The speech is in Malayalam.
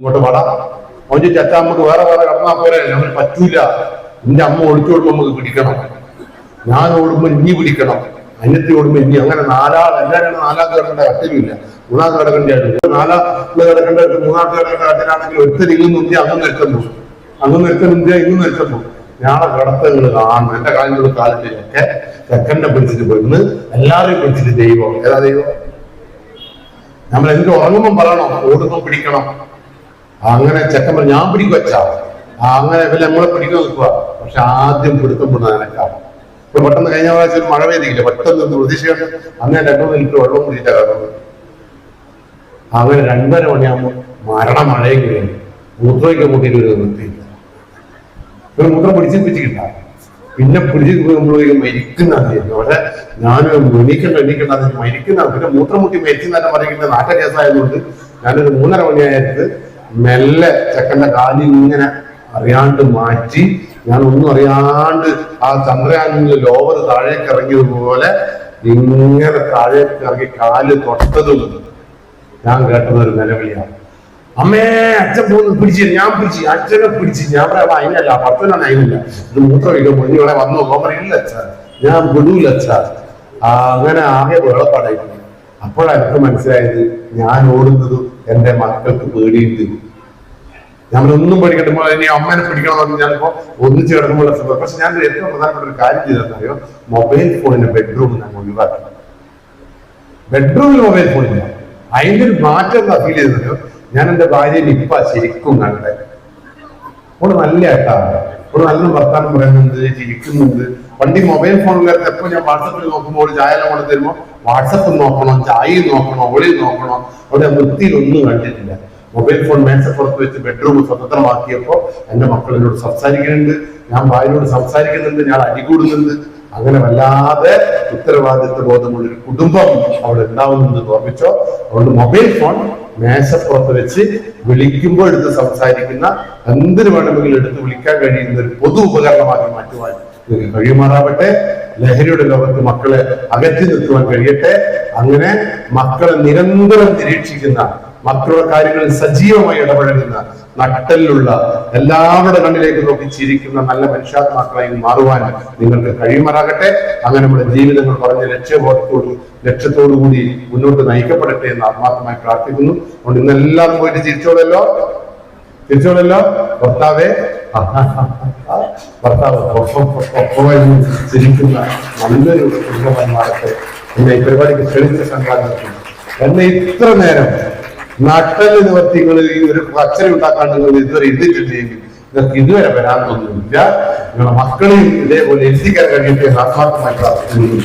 ഇങ്ങോട്ട് വട. അവൻ ചച്ച നമുക്ക് വേറെ വേറെ കടന്നാ പോരെ. അവന് പറ്റൂല. എന്റെ അമ്മ ഒളിച്ചോടുമ്പോ നമുക്ക് പിടിക്കണം. ഞാൻ ഓടുമ്പോ ഇനി പിടിക്കണം. അന്യത്തിൽ ഓടുമ്പോ ഇനി അങ്ങനെ നാലാൾ എല്ലാവരും നാലാൾക്ക് കിടക്കേണ്ട കട്ടിലുമില്ല മൂന്നാൾക്ക് കിടക്കേണ്ട ആയിരുന്നു. നാലാൾ കിടക്കേണ്ട മൂന്നാൾക്ക് കിടക്കേണ്ട കട്ടിലാണെങ്കിൽ ഒരുത്തർ ഇങ്ങ് നിന്തി അങ്ങ് നിൽക്കുന്നു അങ്ങ് നിൽക്കുന്നില്ല ഇങ്ങ് നിൽക്കുന്നു ഞാളെ കിടത്തങ്ങൾ കാണും എന്റെ കാലിനുള്ള കാലത്തിലൊക്കെ ചെക്കനെ പിടിച്ചിട്ട് പെണ്ണ് എല്ലാവരെയും പിടിച്ചിട്ട് ദൈവം. ഏതാ ദൈവം? നമ്മൾ എന്ത് ഉറങ്ങുമ്പോൾ പറയണം. ഓടുമ്പോൾ പിടിക്കണം. അങ്ങനെ പറഞ്ഞു ഞാൻ പിടിക്കും വെച്ചാ അങ്ങനെ ഇവരെ നമ്മളെ പിടിക്കാൻ നിൽക്കുക പക്ഷെ ആദ്യം പിടുത്തം പിടുന്ന നിനക്കാണ് ഇപ്പൊ പെട്ടെന്ന് കഴിഞ്ഞ പ്രാവശ്യം മഴ പെയ്തില്ല പെട്ടെന്ന് പ്രതീക്ഷയുണ്ട് അങ്ങനെ രണ്ടു ലിറ്റർ വെള്ളം കുടിച്ചിട്ടാണ് കയറുന്നത് അങ്ങനെ രണ്ടര മണിയാകുമ്പോൾ മരണ മഴയും കഴിഞ്ഞു മൂത്രമൊക്കെ മുട്ടിട്ട് ഒരു നിർത്തിയില്ല ഒരു മൂത്രം പിടിച്ച് പിടിച്ചിട്ട പിന്നെ പിടിച്ച് നമ്മളൊരു മരിക്കുന്ന പക്ഷെ ഞാൻ എണീക്കണ്ട എണീക്കണ്ട മരിക്കുന്ന പിന്നെ മൂത്രം മുട്ടി മരിക്കുന്ന പറയുന്നത് നാട്ട കേസായതുകൊണ്ട് ഞാനൊരു മൂന്നര മണിയായിട്ട് മെല്ലെ ചെക്കന്റെ കാലിൽ ഇങ്ങനെ അറിയാണ്ട് മാറ്റി ഞാൻ ഒന്നും അറിയാണ്ട് ആ ചന്ദ്രയാനിൽ ലോവർ താഴേക്ക് ഇറങ്ങിയതുപോലെ ഇങ്ങനെ താഴേക്ക് ഇറങ്ങി കാൽ തൊട്ടതും ഞാൻ കേട്ടത് ഒരു നിലവിളിയാണ്. അമ്മേ അച്ഛൻ പോകുന്നു പിടിച്ച് ഞാൻ പിടിച്ച് അച്ഛനെ പിടിച്ച്. ഞാൻ പറയാം അതിനല്ല ഭർത്തനാണ് അതിനില്ല ഇത് മൂത്രമില്ല മുന്നിൽ ഇവിടെ വന്നു ഓമർ ഇല്ല അച്ഛാ ഞാൻ വിടൂല അച്ഛാ. അങ്ങനെ ആകെ വെള്ളപ്പാടായിരുന്നു അപ്പോഴാണ് എനിക്ക് മനസ്സിലായത് ഞാൻ ഓടുന്നത് എന്റെ മക്കൾക്ക് പേടിയുണ്ട്. നമ്മളൊന്നും പഠിക്കുമ്പോൾ ഇനി അമ്മനെ പിടിക്കണം എന്ന് ഞാനിപ്പോ ഒന്നിച്ച് കിടക്കുമ്പോൾ പക്ഷെ ഞാൻ ഏറ്റവും പ്രധാനപ്പെട്ട ഒരു കാര്യം ചെയ്തെന്നറിയോ മൊബൈൽ ഫോണിന്റെ ബെഡ്റൂം ഞാൻ ഒഴിവാക്കി. ബെഡ്റൂമിൽ മൊബൈൽ ഫോണില്ല അതിന്റെ ഒരു മാറ്റം ഫീൽ ചെയ്തറിയോ ഞാൻ എന്റെ ഭാര്യയെ ഇപ്പ ശരിക്കും കണ്ടേ അവൾ നല്ല ഏട്ടാണ് ഒരു നല്ല വർത്താനം പറയുന്നുണ്ട് ചിരിക്കുന്നുണ്ട്. വണ്ടി മൊബൈൽ ഫോണിലൊക്കെ എപ്പോ ഞാൻ വാട്സപ്പിൽ നോക്കുമ്പോൾ ചായ കൊണ്ട് തരുമ്പോൾ വാട്സപ്പ് നോക്കണം ചായ നോക്കണം ഒളി നോക്കണം? അവിടെ വൃത്തിയിലൊന്നും കണ്ടിട്ടില്ല. മൊബൈൽ ഫോൺ മേശപ്പുറത്ത് വെച്ച് ബെഡ്റൂം സ്വതന്ത്രമാക്കിയപ്പോ എന്റെ മക്കൾ എന്നോട് സംസാരിക്കുന്നുണ്ട്. ഞാൻ ഭാര്യയോട് സംസാരിക്കുന്നുണ്ട് ഞാൻ അടികൂടുന്നുണ്ട് അങ്ങനെ വല്ലാതെ ഉത്തരവാദിത്വ ബോധമുള്ള ഒരു കുടുംബം അവിടെ ഉണ്ടാവുന്നത് ഓർമ്മിച്ചോ? അവളുടെ മൊബൈൽ ഫോൺ മേശപ്പുറത്ത് വെച്ച് വിളിക്കുമ്പോൾ എടുത്ത് സംസാരിക്കുന്ന എന്തിനു വേണമെങ്കിലും എടുത്ത് വിളിക്കാൻ കഴിയുന്ന ഒരു പൊതു ഉപകരണമാക്കി മാറ്റുവാൻ കഴിയുമാറാവട്ടെ. ലഹരിയുടെ ലോകത്ത് മക്കളെ അകറ്റി നിർത്തുവാൻ കഴിയട്ടെ. അങ്ങനെ മക്കളെ നിരന്തരം നിരീക്ഷിക്കുന്ന മക്കളുടെ കാര്യങ്ങളിൽ സജീവമായി ഇടപഴകുന്ന നട്ടലിലുള്ള എല്ലാവരുടെ കണ്ണിലേക്ക് നോക്കി ചിരിക്കുന്ന നല്ല മനുഷ്യാത്മാക്കളായി മാറുവാൻ നിങ്ങൾക്ക് കഴിയുമാറാകട്ടെ. അങ്ങനെ നമ്മുടെ ജീവിതങ്ങൾ പറഞ്ഞ ലക്ഷ്യബോധത്തോട് ലക്ഷ്യത്തോടു കൂടി മുന്നോട്ട് നയിക്കപ്പെടട്ടെ എന്ന് ആത്മാർത്ഥമായി പ്രാർത്ഥിക്കുന്നു. അതുകൊണ്ട് ഇന്നെല്ലാം പോയിട്ട് ചിരിച്ചോളല്ലോ. ചിരിച്ചോളല്ലോ. ഭർത്താവേ. ഭർത്താവ് ചിരിക്കുന്ന നല്ലൊരു കുടുംബമായി മാറട്ടെ എന്നെ ഈ പരിപാടിക്ക് ക്ഷണിച്ച സംഘാടനത്തിൽ എന്നെ ഇത്ര നേരം നട്ടൽ നിവർത്തികൾ ഈ ഒരു പച്ചരി ഉണ്ടാക്കാൻ നിങ്ങൾ ഇതുവരെ എഴുതിയിട്ടില്ലെങ്കിൽ നിങ്ങൾക്ക് ഇതുവരെ വരാൻ തോന്നുന്നില്ല നിങ്ങളുടെ മക്കളെയും ഇതേപോലെ എത്തിക്കാൻ കഴിയട്ടെ ആത്മാർത്ഥമായി പ്രാർത്ഥിക്കുന്നു